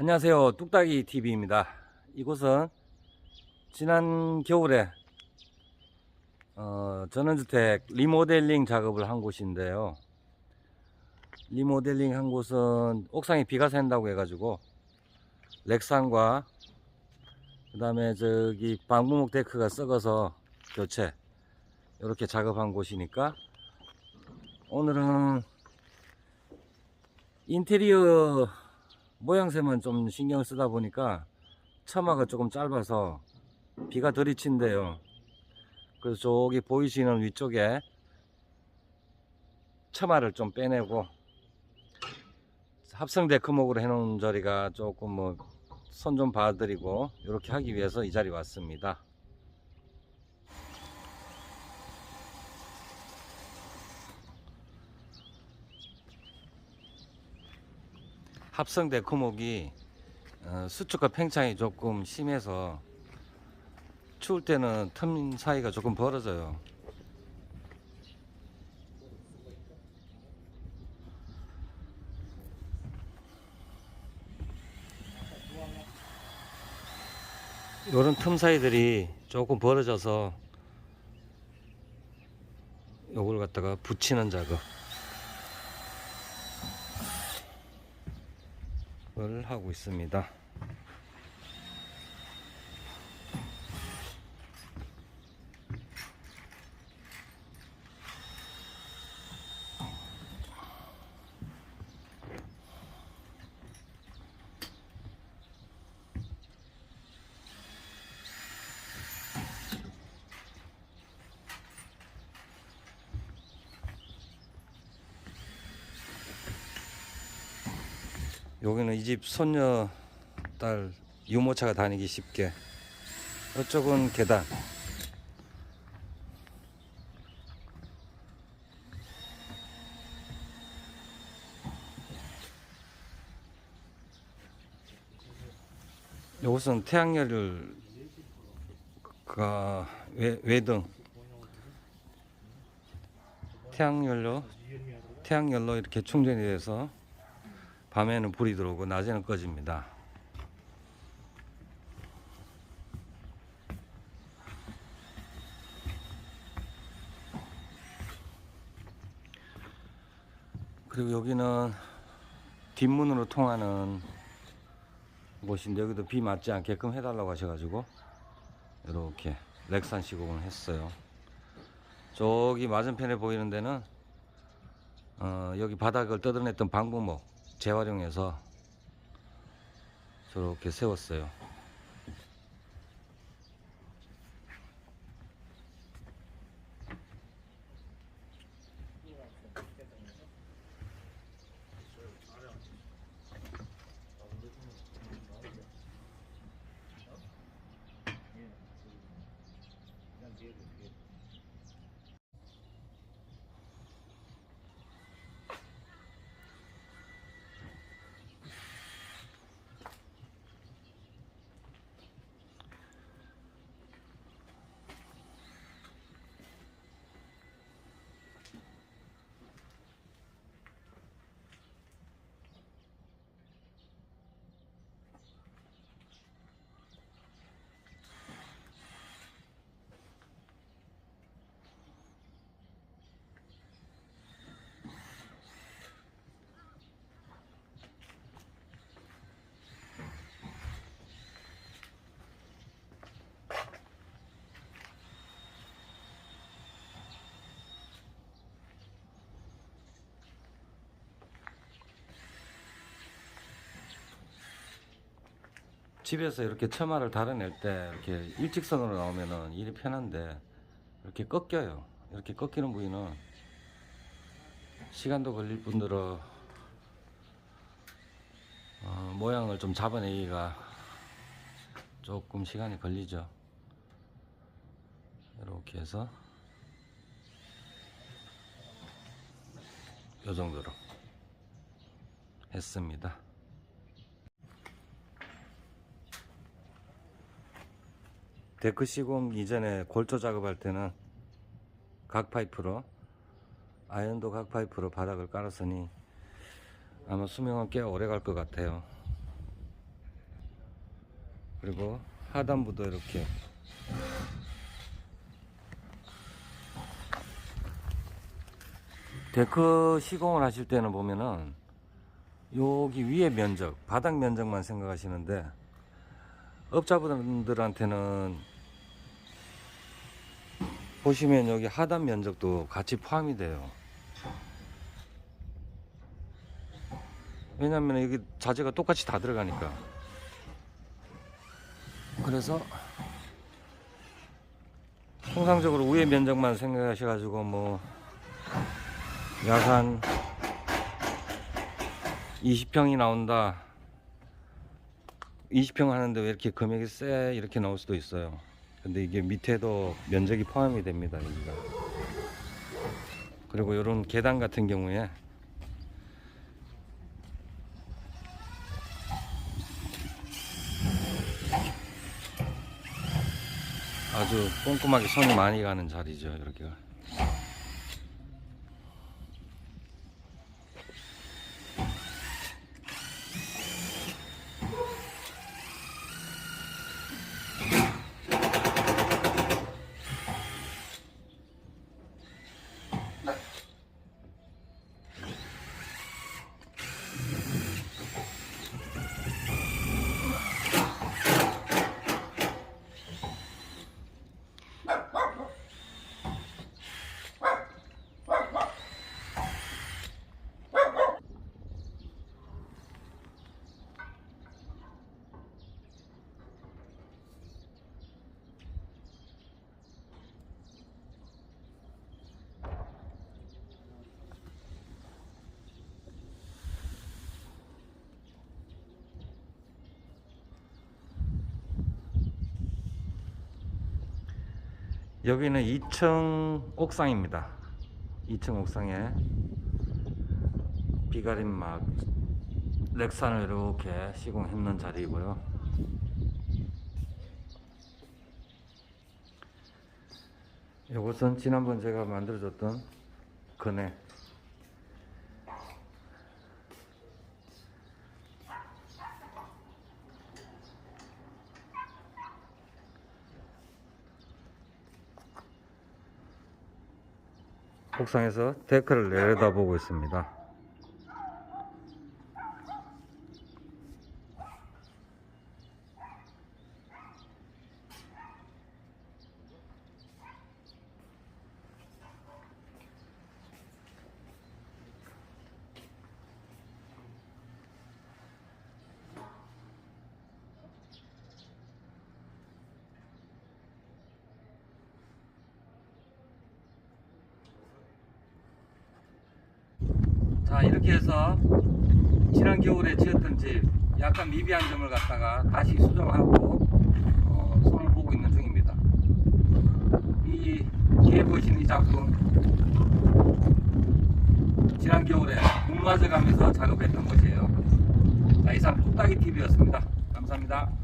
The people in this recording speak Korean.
안녕하세요. 뚝딱이 TV입니다. 이곳은 지난 겨울에 어, 전원주택 리모델링 작업을 한 곳인데요. 리모델링 한 곳은 옥상에 비가 샌다고 해가지고 렉산과 그 다음에 저기 방부목 데크가 썩어서 교체 이렇게 작업한 곳이니까 오늘은 인테리어 모양새만 좀 신경 쓰다 보니까 처마가 조금 짧아서 비가 들이친대요. 그래서 저기 보이시는 위쪽에 처마를 좀 빼내고 합성 데크목으로 해놓은 자리가 조금 뭐 손 좀 봐드리고 이렇게 하기 위해서 이 자리 왔습니다. 합성 데크목이 어, 수축과 팽창이 조금 심해서 추울 때는 틈 사이가 조금 벌어져요. 요런 틈 사이들이 조금 벌어져서 요걸 갖다가 붙이는 작업 을 하고 있습니다. 여기는 이 집 손녀 딸 유모차가 다니기 쉽게. 이쪽은 계단. 그 외, 외등. 태양열로 태양열로 이렇게 충전이 돼서 밤에는 불이 들어오고 낮에는 꺼집니다. 그리고 여기는 뒷문으로 통하는 곳인데 여기도 비 맞지 않게끔 해달라고 하셔가지고 이렇게 렉산 시공을 했어요. 저기 맞은편에 보이는 데는 어, 여기 바닥을 뜯어냈던 방부목 재활용해서 저렇게 세웠어요. 집에서 이렇게 처마를 달아낼 때 이렇게 일직선으로 나오면은 일이 편한데 이렇게 꺾여요. 이렇게 꺾이는 부위는 시간도 걸릴 뿐더러 어, 모양을 좀 잡아내기가 조금 시간이 걸리죠. 이렇게 해서 이 정도로 했습니다. 데크 시공 이전에 골조 작업할 때는 각 파이프로 아연도 각 파이프로 바닥을 깔았으니 아마 수명은 꽤 오래 갈 것 같아요. 그리고 하단부도 이렇게 데크 시공을 하실 때는 보면은 여기 위에 면적, 바닥 면적만 생각하시는데 업자분들한테는 보시면 여기 하단 면적도 같이 포함이 돼요. 왜냐면 여기 자재가 똑같이 다 들어가니까. 그래서 통상적으로 위에 면적만 생각하셔 가지고 뭐 약한 20평이 나온다. 20평 하는데 왜 이렇게 금액이 세? 이렇게 나올 수도 있어요. 근데 이게 밑에도 면적이 포함이 됩니다. 여기가. 그리고 이런 계단 같은 경우에 아주 꼼꼼하게 손이 많이 가는 자리죠. 이렇게 여기는 2층 옥상입니다. 2층 옥상에 비가림막 렉산을 이렇게 시공했는 자리이고요. 이것은 지난번 제가 만들어줬던 그네 옥상에서 데크를 내려다보고 있습니다. 자 이렇게 해서 지난 겨울에 지었던 집 약간 미비한 점을 갖다가 다시 수정하고 어, 손을 보고 있는 중입니다. 이 뒤에 보시는 이 작품 지난 겨울에 물 맞아가면서 작업했던 것이에요. 자 이상 뚝딱이 TV였습니다. 감사합니다.